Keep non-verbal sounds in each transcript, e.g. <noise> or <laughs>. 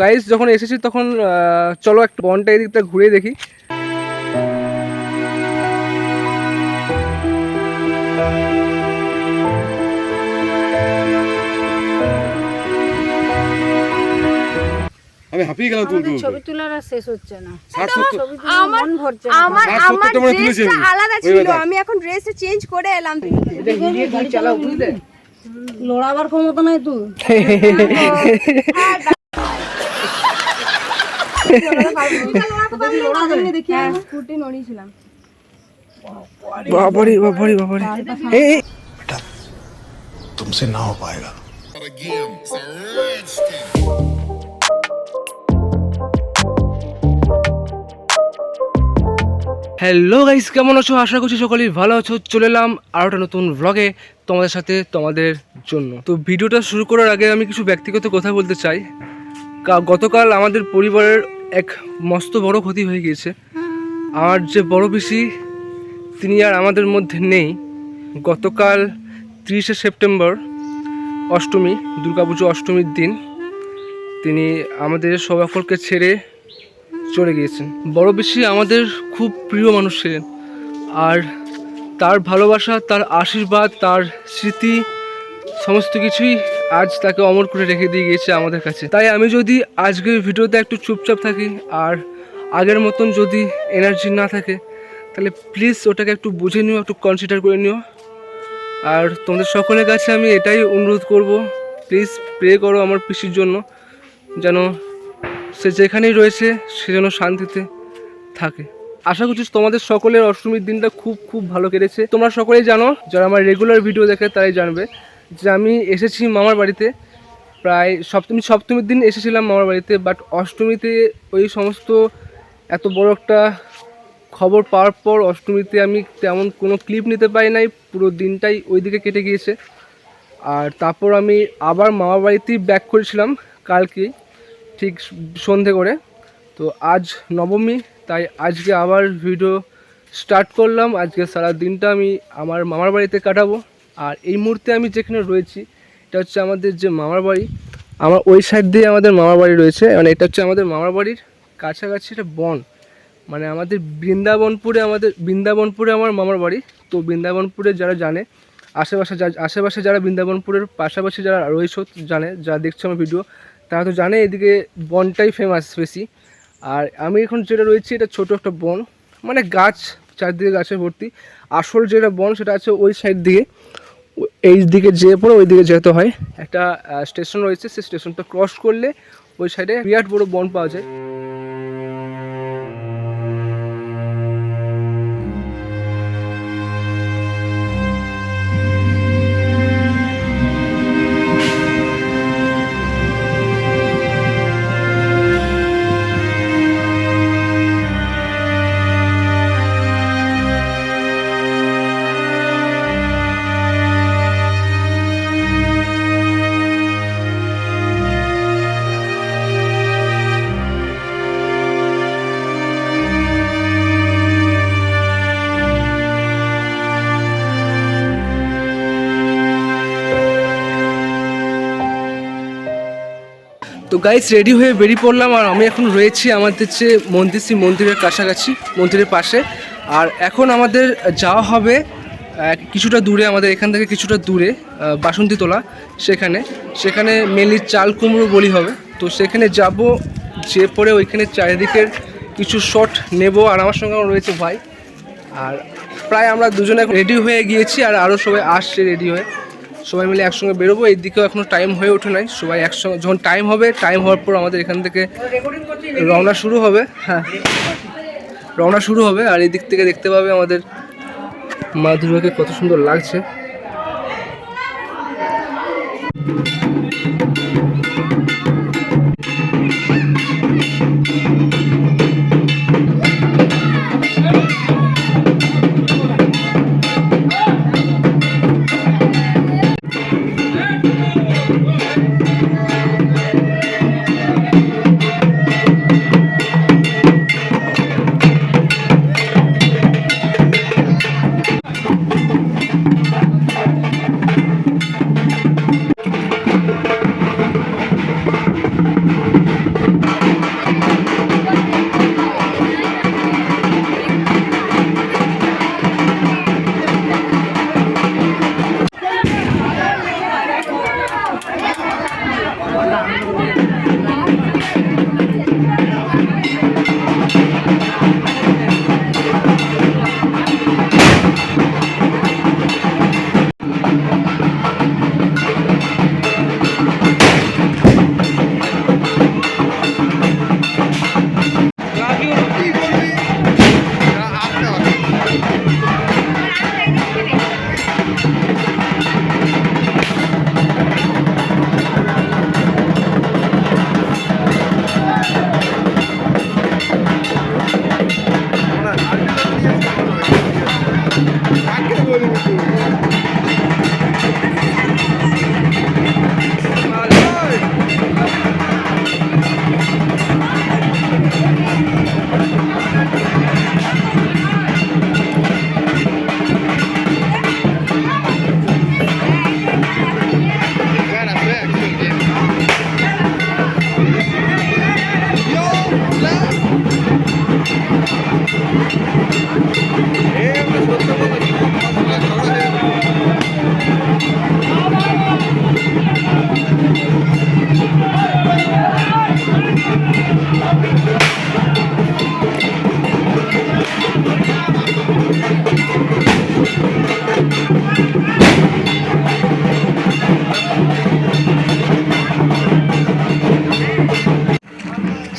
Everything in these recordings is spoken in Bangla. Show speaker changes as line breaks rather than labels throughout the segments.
গাইস যখন এসেছি তখন চলো একটা বনটা এদিকটা ঘুরে দেখি।
আমি হাঁপিয়ে গেলাম তুলতে
ছবি তোলার আর শেষ হচ্ছে না।
আমার আমার আমার ড্রেসটা আলাদা ছিল। আমি এখন ড্রেসটা চেঞ্জ করে এলাম।
লড়াবার ক্ষমতা নাই তুই <laughs> লড়া দেবে দেখি
স্কুটি নড়িয়েছিলাম
বাবারি বাবারি বাবারি এই এই,
तुमसे ना हो पाएगा
হ্যালো গাইস কেমন আছো আশা করছি সকলেই ভালো আছো চলে এলাম আরও একটা নতুন ভ্লগে তোমাদের সাথে তোমাদের জন্য তো ভিডিওটা শুরু করার আগে আমি কিছু ব্যক্তিগত কথা বলতে চাই কা- গতকাল আমাদের পরিবারের এক মস্ত বড় ক্ষতি হয়ে গিয়েছে। আমার যে বড় পিসি, তিনি আর আমাদের মধ্যে নেই। গতকাল তিরিশে সেপ্টেম্বর, অষ্টমী, দুর্গাপুজো অষ্টমীর দিন, তিনি আমাদের সবাকলকে ছেড়ে চলে গিয়েছেন। বড় বেশি আমাদের খুব প্রিয় মানুষ ছিলেন। আর তার ভালোবাসা, তার আশীর্বাদ, তার স্মৃতি, সমস্ত কিছুই আজ তাকে অমর করে রেখে দিয়ে গিয়েছে আমাদের কাছে। তাই আমি যদি আজকের ভিডিওতে একটু চুপচাপ থাকি আর আগের মতন যদি এনার্জি না থাকে, তাহলে প্লিজ ওটাকে একটু বুঝে নিও, একটু কনসিডার করে নিও। আর তোমাদের সকলের কাছে আমি এটাই অনুরোধ করব প্লিজ প্রে করো আমার পিসির জন্য, যেন সে যেখানেই রয়েছে, সে যেন শান্তিতে থাকে। আশা করছি তোমাদের সকলের অষ্টমীর দিনটা খুব খুব ভালো কেটেছে। তোমরা সকলেই জানো, যারা আমার রেগুলার ভিডিও দেখে তারাই জানবে। যে আমি এসেছি মামার বাড়িতে। প্রায় সপ্তমী, সপ্তমীর দিন এসেছিলাম মামার বাড়িতে বাট অষ্টমীতে ওই সমস্ত এত বড় একটা খবর পাওয়ার পর অষ্টমীতে আমি তেমন কোনো ক্লিপ নিতে পারি নাই, পুরো দিনটাই ওইদিকে কেটে গিয়েছে। আর তারপর আমি আবার মামার বাড়িতেই ব্যাক করেছিলাম কালকে ঠিক সন্ধে করে। তো আজ নবমী, তাই আজকে আবার ভিডিও স্টার্ট করলাম। আজকে সারা দিনটা আমি আমার মামার বাড়িতে কাটাবো। আর এই মুহূর্তে আমি যেখানে রয়েছি, এটা হচ্ছে আমাদের যে মামার বাড়ি। আমার ওই সাইড দিয়ে আমাদের মামার বাড়ি রয়েছে। মানে এটা হচ্ছে আমাদের মামার বাড়ির কাছাকাছি একটা বন। মানে আমাদের বৃন্দাবনপুরে আমাদের, বৃন্দাবনপুরে আমার মামার বাড়ি। তো বৃন্দাবনপুরে যারা জানে, আশেপাশে যা, আশেপাশে যারা বৃন্দাবনপুরের পাশাপাশি যারা রয়েছে জানে যারা দেখছে আমার ভিডিও তারা তো জানে এদিকে বনটাই ফেমাস বেশি। আর আমি এখন যেটা রয়েছি, এটা ছোট একটা বন। মানে গাছ, চারদিকে গাছে ভর্তি। আসল যেটা বন, সেটা আছে ওই সাইড দিয়ে। এই দিকে যেয়ে পরে ওই দিকে যেতে হয়। একটা স্টেশন রয়েছে, সেই স্টেশনটা ক্রস করলে ওই সাইডে বিরাট বড় বন পাওয়া যায়। গাইস রেডি হয়ে বেরিয়ে পড়লাম আর আমি এখন রয়েছি আমাদের যে মন্দির, শ্রী মন্দিরের কাছাকাছি, মন্দিরের পাশে। আর এখন আমাদের যাওয়া হবে কিছুটা দূরে, আমাদের এখান থেকে কিছুটা দূরে বাসন্তী তোলা সেখানে। সেখানে মেনলি চাল কুমড়ো বলি হবে। তো সেখানে যাব যে পরে ওইখানে চারিদিকের কিছু শট নেব আর আমার সঙ্গে আমার রয়েছে ভাই। আর প্রায় আমরা দুজনে রেডি হয়ে গিয়েছি আর আরও সবাই আসছে রেডি হয়ে। সবাই মিলে একসঙ্গে বেরোবো। এই দিকেও এখনও টাইম হয়ে ওঠে নাই। সবাই একসঙ্গে যখন টাইম হবে টাইম হওয়ার পর আমাদের এখান থেকে রওনা শুরু হবে। হ্যাঁ। রওনা শুরু হবে। আর এই দিক থেকে দেখতে পাবে আমাদের মা দুর্গাকে কত সুন্দর লাগছে। Thank you.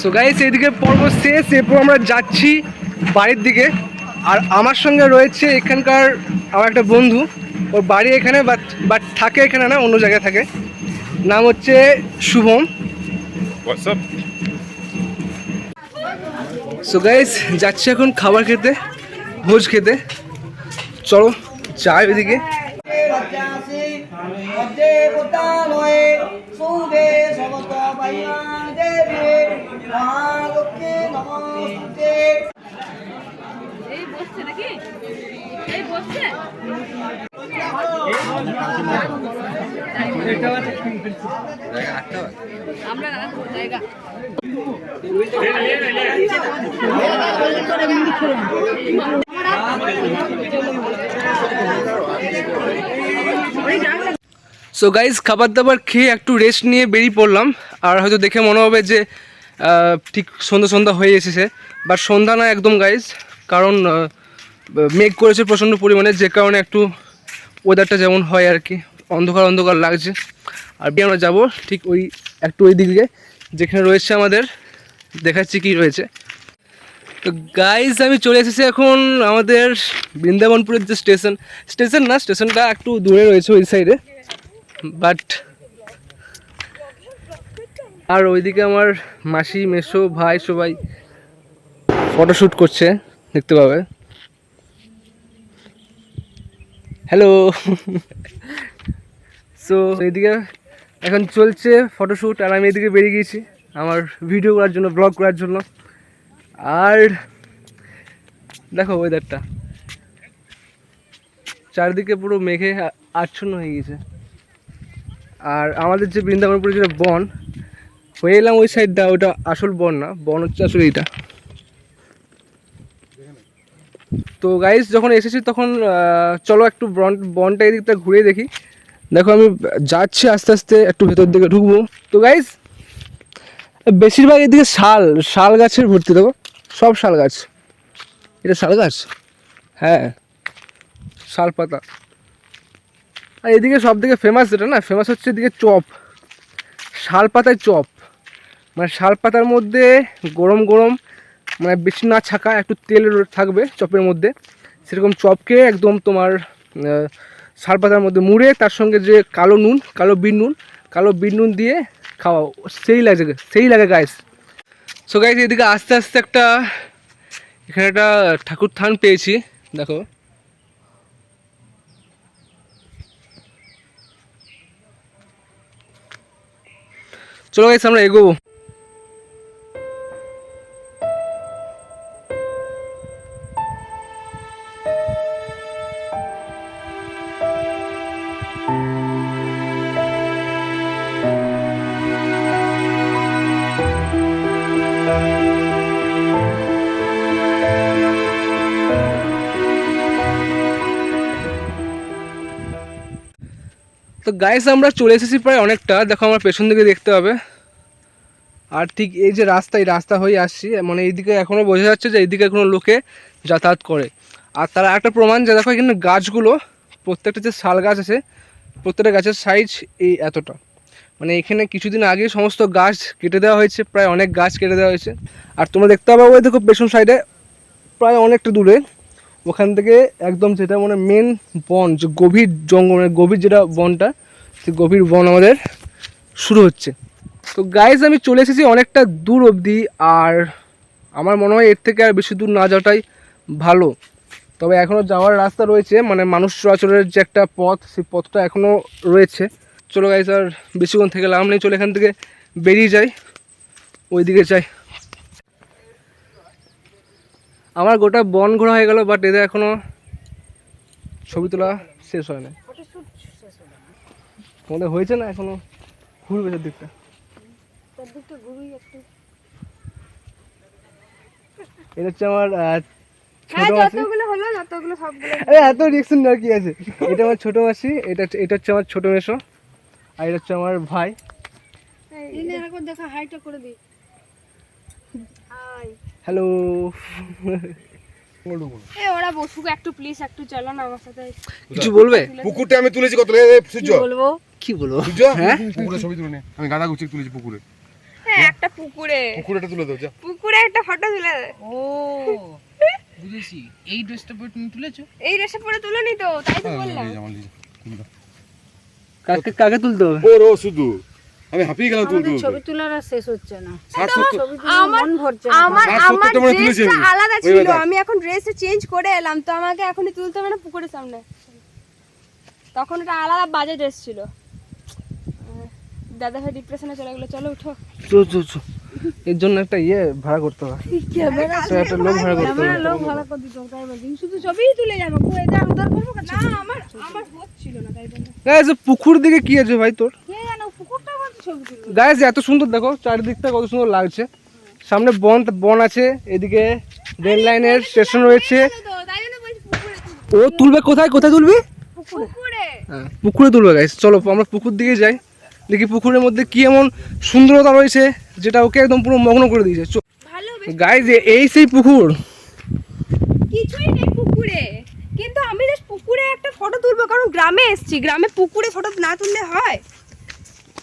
সো গাইস এইদিকে পর্ব শেষ এরপর আমরা যাচ্ছি বাড়ির দিকে। আর আমার সঙ্গে রয়েছে এখানকার আমার একটা বন্ধু। ওর বাড়ি এখানে বাট বাট থাকে এখানে না অন্য জায়গায় থাকে। নাম হচ্ছে শুভম। সো গাইস যাচ্ছি এখন খাবার খেতে ভোজ খেতে। চলো যাই ওইদিকে।
এই বসছে নাকি? এই বসছে? আমরা জায়গা।
সো গাইজ খাবার দাবার খেয়ে একটু রেস্ট নিয়ে বেরিয়ে পড়লাম। আর হয়তো দেখে মনে হবে যে ঠিক সন্ধ্যা সন্ধ্যা হয়ে এসেছে। বাট সন্ধ্যা না একদম গাইজ কারণ মেঘ করেছে প্রচণ্ড পরিমাণে, যে কারণে একটু ওয়েদারটা যেমন হয় আর কি, অন্ধকার অন্ধকার লাগছে। আর বিয়ে আমরা যাব ঠিক ওই, একটু ওই দিকে, যেখানে রয়েছে আমাদের, দেখাচ্ছি কি রয়েছে। তো গাইজ আমি চলে এসেছি এখন আমাদের বৃন্দাবনপুরের যে স্টেশন স্টেশন না স্টেশনটা একটু দূরে রয়েছে ওই সাইডে বাট আর ওইদিকে আমার মাসি, মেসো, ভাই সবাই ফটোশ্যুট করছে, দেখতে পাবে। হ্যালো সো এইদিকে এখন চলছে ফটোশ্যুট আর আমি এদিকে বেরিয়ে গিয়েছি আমার ভিডিও করার জন্য ব্লগ করার জন্য। আর দেখো ওয়েদারটা চারদিকে পুরো মেঘে আচ্ছন্ন হয়ে গেছে আর আমাদের যে বৃন্দাবনপুরে যেটা বন হয়ে এলাম ওই সাইডটা ওটা আসল বন না, বন হচ্ছে আসলে এইটা। তো গাইস যখন এসেছি তখন চলো একটু বন, বনটা এই দিকটা ঘুরে দেখি। দেখো আমি যাচ্ছি আস্তে আস্তে, একটু ভেতর দিকে ঢুকবো। তো গাইস বেশিরভাগ এদিকে শাল শাল গাছের ভর্তি, দেখো। সব শাল গাছ। এটা শাল গাছ? হ্যাঁ শাল পাতা। আর এদিকে সব থেকে ফেমাস যেটা না ফেমাস হচ্ছে এদিকে চপ। শাল পাতায় চপ। মানে শাল পাতার মধ্যে গরম গরম মানে বেশি না ছাকা, একটু তেল থাকবে চপের মধ্যে। সেরকম চপকে একদম তোমার শাল পাতার মধ্যে মুড়ে, তার সঙ্গে যে কালো নুন, কালো বিন নুন, কালো বিন নুন দিয়ে খাওয়া সেই লাগে সেই লাগে গাইস সো গাইস এদিকে আস্তে আস্তে একটা, এখানে একটা ঠাকুর থান পেয়েছি, দেখো। চলো গাইস আমরা এগোবো। তো গাইস আমরা চলে এসেছি প্রায় অনেকটা। দেখো, আমার পেছন দিকে দেখতে হবে। আর ঠিক এই যে রাস্তা, এই রাস্তা হয়ে আসছি। মানে এইদিকে এখনও বোঝা যাচ্ছে যে এইদিকে কোনো লোকে যাতায়াত করে। আর তার একটা প্রমাণ যে দেখো, এখানে গাছগুলো, প্রত্যেকটা যে শাল গাছ আছে প্রত্যেকটা গাছের সাইজ এই এতটা। মানে এখানে কিছুদিন আগে সমস্ত গাছ কেটে দেওয়া হয়েছে, প্রায় অনেক গাছ কেটে দেওয়া হয়েছে। আর তোমরা দেখতে পাবে ওই দেখো পেছন সাইডে প্রায় অনেকটা দূরে। ওখান থেকে একদম যেটা মানে মেন বন, যে গভীর জঙ্গল মানে গভীর যেটা বনটা, সেই গভীর বন আমাদের শুরু হচ্ছে। তো গাইজ আমি চলে এসেছি অনেকটা দূর অবধি, আর আমার মনে হয় এর থেকে আর বেশি দূর না যাওয়াটাই ভালো। তবে এখনও যাওয়ার রাস্তা রয়েছে মানে মানুষ চলাচলের যে একটা পথ সেই পথটা এখনও রয়েছে। চলো গাইজ আর বেশিক্ষণ থেকে লাভ নেই চলো এখান থেকে বেরিয়ে যাই ওই দিকে যাই। আমার গোটা বন ঘোরা হয়ে গেল বাট এদের এখনও ছবি তোলা শেষ হয় না। তোমাদের হয়েছে না এখনও? ঘুরবে দিকটা এটা হচ্ছে আমার ছোট মাসি।
হলো যতগুলো সবগুলো
আরে এত রিয়েকশন আর কি আছে? এটা আমার ছোট মাসি এটা এটা হচ্ছে আমার ছোট মেশো আর এটা হচ্ছে আমার ভাই।
এনে একবার দেখা হাইটা করে দি হাই।
হ্যালো।
এ ওরা বসুক একটু প্লিজ একটু চলো না আমার সাথে।
কিছু বলবে?
পুকুরটা আমি তুলেছি কত সূর্য।
বলব?
কি বলব?
সূর্য?
হ্যাঁ?
পুকুরে ছবি তুলে নে। আমি গাঁদা গুছিয়ে তুলেছি পুকুরে।
হ্যাঁ একটা পুকুরে।
পুকুরেটা তুলে দাও যা।
পুকুরে একটা ফটো তুলে দে।
ও। বুঝেছি। এই ড্রেসটা পরে তুমি তুলেছো?
এই রেসে পরে তুলে নি তো তাই তো বললাম।
এই জামাল নিয়ে যা।
কাকে কাকে তুলতে হবে?
ও রো শুধু। আমি হাঁপিয়ে গেলাম তুলতে
ছবি তোলার আর শেষ হচ্ছে না। মন
আমার আমার
মনে
ড্রেসটা আলাদা ছিল। আমি এখন ড্রেসে চেঞ্জ করে এলাম তো আমাকে এখনই তুলতে হবে না পুকুরের সামনে। তখন ওটা আলাদা বাজে ড্রেস ছিল। দাদা ভাই ডিপ্রেশনে চলে গেলো। চলো উঠো।
চো চো চো এর জন্য একটা ইয়ে ভাড়া করতে হবে? তো একটা লোক ভাড়া করতে হবে।
লোক বলি শুধু তুলে যাব। কো এটা উধার করব
না আমার আমার হচ্ছিল না তাই জন্য।
গাইজ পুকুর দিকে কি আছে ভাই তোর?
কে জানো পুকুরটা ছবি তুলবো?
গাইজ এত সুন্দর দেখো চারিদিকটা কত সুন্দর লাগছে। সামনে বন বন আছে এদিকে রেল লাইনের স্টেশন রয়েছে। ও তুলবে কোথায়? কোথায় তুলবি?
পুকুরে।
হ্যাঁ পুকুরে তুলবে গাইস। চলো আমরা পুকুর দিকে যাই। দেখি পুকুরের মধ্যে কি এমন সুন্দরতা রয়েছে যেটা ওকে একদম পুরো মগ্ন করে দিয়েছে। গাইজ এই সেই পুকুর।
কিছুই নেই পুকুরে। কিন্তু আমি জাস্ট পুকুরে একটা ফটো তুলবো কারণ গ্রামে এসেছি। গ্রামে পুকুরে ফটো না তুললে হয়।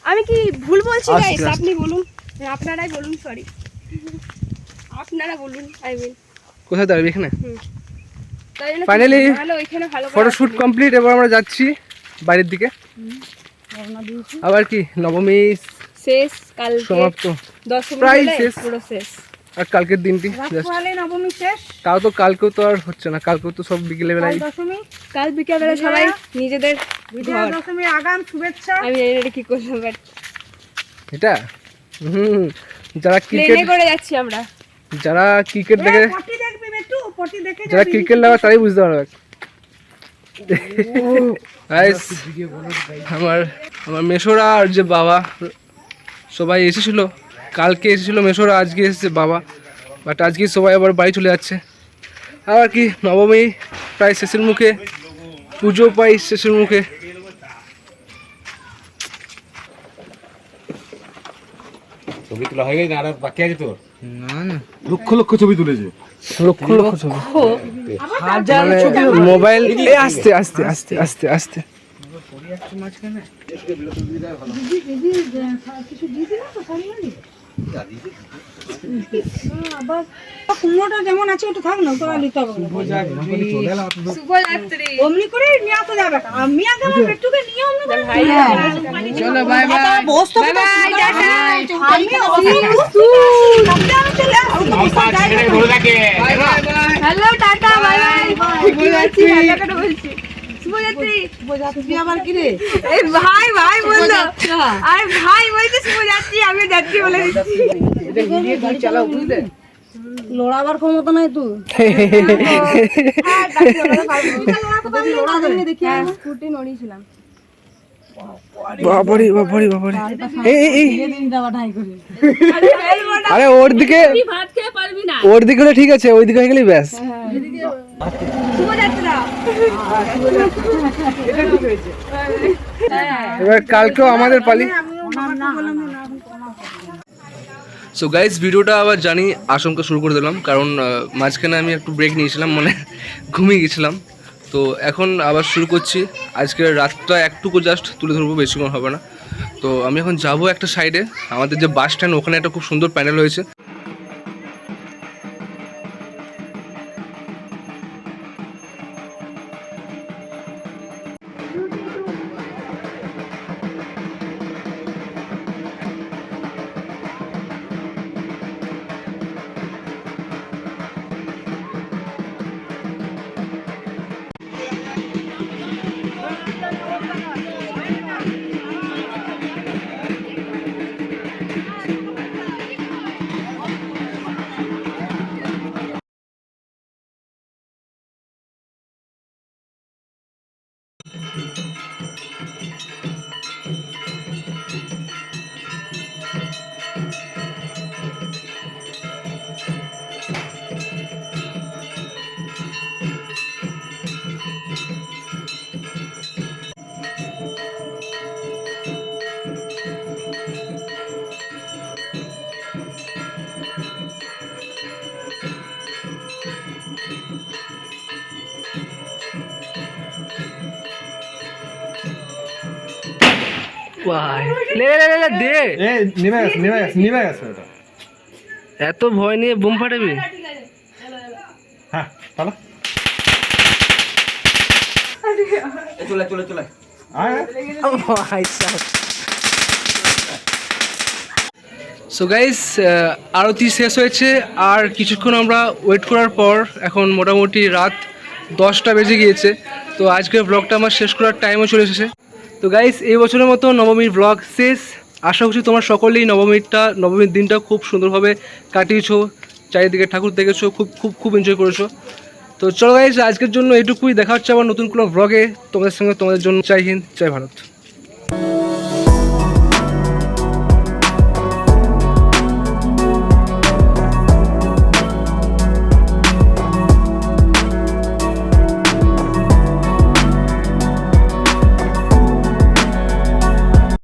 আমি কি ভুল বলছি গাইস আপনি বলুন। আপনারাই বলুন সরি আপনারা বলুন আই মিন
কোথায় দাঁড়াবি এখানে?
করে
ফটোশ্যুট কমপ্লিট এবার আমরা যাচ্ছি বাইরের দিকে। আবার কি? নবমী
শেষ কালকে
সমাপ্ত। প্রায় শেষ।
পুরো শেষ।
আর কালকের দিনটি
নবমী শেষ।
তাও তো কালকেও তো আর হচ্ছে না কালকেও তো সব বিকেলে বেলায়
দশমী
কাল বিকেলবেলা সবাই নিজেদের
বিজয়া
ঘর।
দশমী আগাম শুভেচ্ছা।
আমি এটা কি করলাম
এটা? হুম যারা ক্রিকেট
করে যাচ্ছি আমরা।
যারা ক্রিকেট দেখে যারা ক্রিকেট লাগা তারাই বুঝতে পারবে। আমার আমার মেশোরা আর যে বাবা সবাই এসেছিল। কালকে এসেছিল মেশোরা আজকে এসেছে বাবা। বাট আজকে সবাই আবার বাড়ি চলে যাচ্ছে। আবার কি নবমী প্রায় শেষের মুখে। পুজো পাই শেষের মুখে।
ছবি তোলা হয়ে গেছে না আর বাকি আছে তোর?
না না।
লক্ষ লক্ষ ছবি তুলেছে।
লক্ষ লক্ষ ছবি মানে মোবাইল এ আস্তে আস্তে আস্তে আস্তে আস্তে
কুমড়োটা যেমন আছে ওটা থাক না তো নিতে হবে না। অমনি করে নিয়ে আসতে যাবে। আমি আগে আমার পেটুকে নিয়ে অমনি করে
ভাই
চলো বাই বাই
বস তো আমি
হ্যালো টাটা বাই বাই শুভরাত্রি হ্যালো বলছি? শুভরাত্রি।
আবার কি রে
এই ভাই ভাই বলল। আর ভাই বলছে শুভরাত্রি আমি যাচ্ছি বলে দিচ্ছি।
লড়াবার ক্ষমতা নাই তুই
হ্যাঁ স্কুটি নড়িয়েছিলাম।
বাবারি বাবারি বাবারি এই এই, আরে ওর দিকে
ভাত খেয়ে পারবি না।
ওর দিকে হলে ঠিক আছে ওই দিকে হয়ে গেলেই ব্যাস। এবার কালকেও আমাদের পালি সো গাইজ ভিডিওটা আবার জানি আশঙ্কা শুরু করে দিলাম, কারণ মাঝখানে আমি একটু ব্রেক নিয়েছিলাম মানে ঘুমিয়ে গেছিলাম। তো এখন আবার শুরু করছি। আজকের রাতটা একটুকু জাস্ট তুলে ধরবো, বেশিক্ষণ হবে না। তো আমি এখন যাব একটা সাইডে আমাদের যে বাস স্ট্যান্ড ওখানে একটা খুব সুন্দর প্যানেল হয়েছে। লে লে লে দে।
এ নেমে গেছে নেমে গেছে নেমে গেছে ওটা
এত ভয় নিয়ে বোম ফাটাবি?
হ্যাঁ চলো
সো গাইস আরতি শেষ হয়েছে আর কিছুক্ষণ আমরা ওয়েট করার পর এখন মোটামুটি রাত দশটা বেজে গিয়েছে। তো আজকের ব্লগটা আমার শেষ করার টাইমও চলে এসেছে। তো গাইস এই বছরের মতো নবমীর ব্লগ শেষ। আশা করছি তোমার সকলেই নবমীরটা, নবমীর দিনটা খুব সুন্দরভাবে কাটিয়েছো, চারিদিকে ঠাকুর দেখেছ, খুব খুব খুব এনজয় করেছ। তো চলো গাইস আজকের জন্য এটুকুই দেখা হচ্ছে আবার নতুন কোনো ব্লগে তোমাদের সঙ্গে তোমাদের জন্য। চাই হিন্দ চাই ভারত।